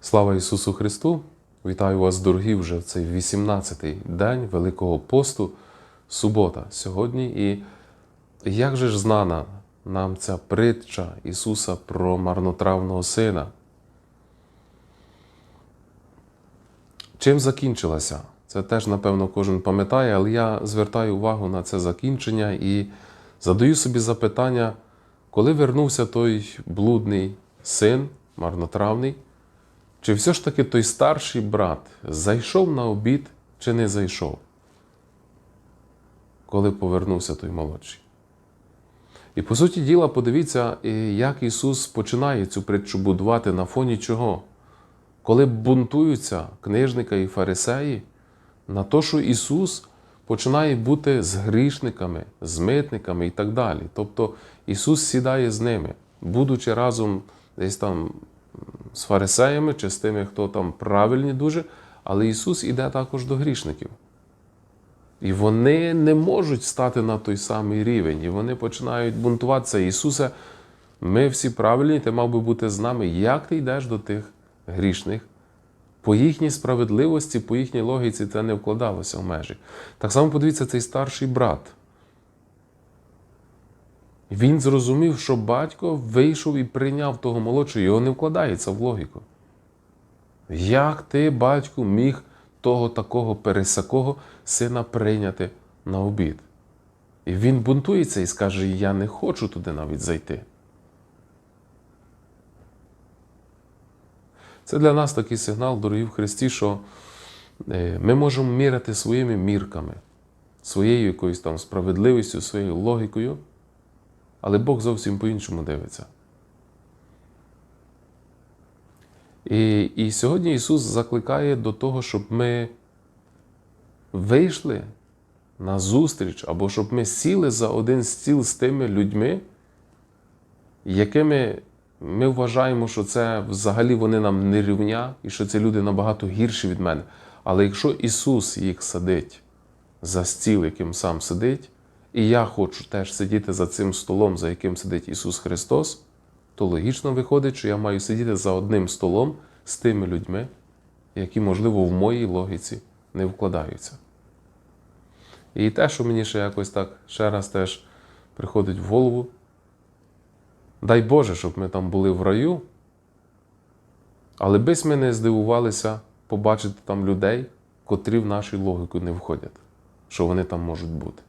Слава Ісусу Христу! Вітаю вас, дорогі, вже в цей 18-й день Великого посту, субота сьогодні. І як же ж знана нам ця притча Ісуса про марнотравного сина? Чим закінчилася? Це теж, напевно, кожен пам'ятає, але я звертаю увагу на це закінчення і задаю собі запитання, коли вернувся той блудний син, марнотравний, чи все ж таки той старший брат зайшов на обід чи не зайшов, коли повернувся той молодший? І по суті діла, подивіться, як Ісус починає цю притчу будувати на фоні чого? Коли бунтуються книжника і фарисеї, на те, що Ісус починає бути з грішниками, з митниками і так далі. Тобто Ісус сідає з ними, будучи разом десь там з фарисеями чи з тими, хто там правильні дуже, але Ісус іде також до грішників. І вони не можуть стати на той самий рівень, і вони починають бунтуватися. Ісусе, ми всі правильні, ти мав би бути з нами. Як ти йдеш до тих грішних? По їхній справедливості, по їхній логіці це не вкладалося в межі. Так само подивіться, цей старший брат. Він зрозумів, що батько вийшов і прийняв того молодшого, його не вкладається в логіку. Як ти, батьку, міг того такого пересакого сина прийняти на обід? І він бунтується і скаже: Я не хочу туди навіть зайти. Це для нас такий сигнал, дорогі в Христі, що е, ми можемо міряти своїми мірками, своєю якоюсь там справедливістю, своєю логікою, але Бог зовсім по-іншому дивиться. І, і сьогодні Ісус закликає до того, щоб ми вийшли на зустріч, або щоб ми сіли за один стіл з тими людьми, якими ми вважаємо, що це взагалі вони нам не рівня, і що це люди набагато гірші від мене. Але якщо Ісус їх садить за стіл, яким сам сидить, і я хочу теж сидіти за цим столом, за яким сидить Ісус Христос, то логічно виходить, що я маю сидіти за одним столом з тими людьми, які, можливо, в моїй логіці не вкладаються. І те, що мені ще якось так ще раз теж приходить в голову, дай Боже, щоб ми там були в раю, але бись ми не здивувалися побачити там людей, котрі в нашу логіку не входять, що вони там можуть бути.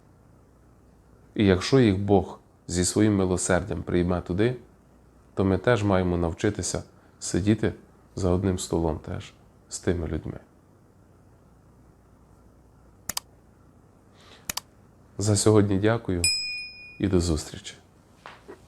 І якщо їх Бог зі своїм милосердям прийме туди, то ми теж маємо навчитися сидіти за одним столом теж з тими людьми. За сьогодні дякую і до зустрічі.